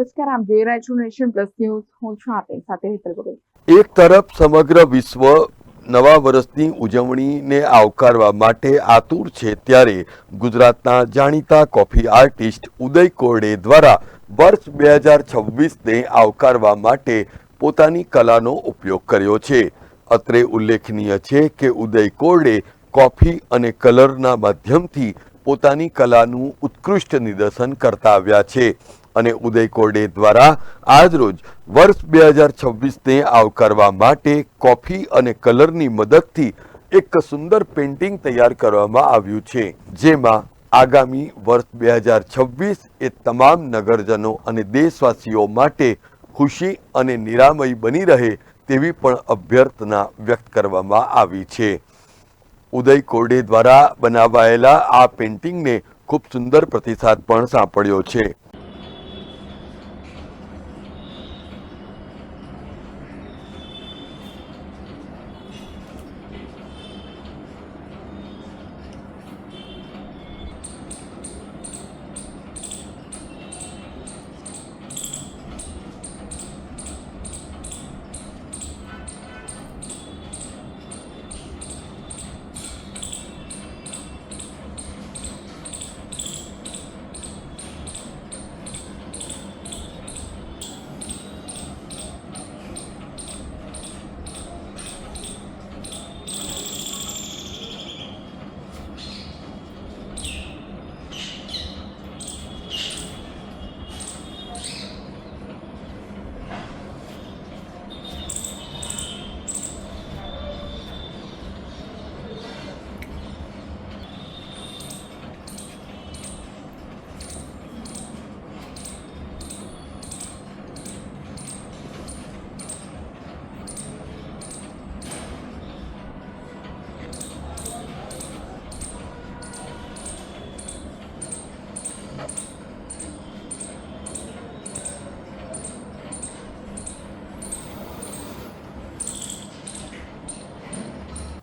નમસ્કાર આપ જોઈ નેશન પ્લસ ન્યૂઝ. હું છું આપની સાથે હેતલ ભગત એક તરફ સમગ્ર વિશ્વ નવા વર્ષની ઉજવણીને આવકારવા માટે આતુર છે ત્યારે ગુજરાતના જાણીતા કોફી આર્ટિસ્ટ ઉદય કોરડે દ્વારા વર્ષ બે હજાર છવ્વીસને આવકારવા માટે પોતાની કલાનો ઉપયોગ કર્યો છે. અત્રે ઉલ્લેખનીય છે કે ઉદય કોરડે કોફી અને કલરના માધ્યમથી પોતાની કલાનું ઉત્કૃષ્ટ નિદર્શન કરતા આવ્યા છે. અને ઉદય કોરડે દ્વારા આજરોજ વર્ષ બે હજાર છવ્વીસને આવકારવા માટે કોફી અને કલરની મદદથી એક સુંદર પેઇન્ટિંગ તૈયાર કરવામાં આવ્યું છે. જેમાં આગામી વર્ષ બે હજાર છવ્વીસ એ તમામ નગરજનો અને દેશવાસીઓ માટે ખુશી અને નિરામય બની રહે તેવી પણ અભ્યર્થના વ્યક્ત કરવામાં આવી છે. ઉદય કોરડે દ્વારા બનાવાયેલા આ પેઇન્ટિંગને ખૂબ સુંદર પ્રતિસાદ પણ સાંપડ્યો છે.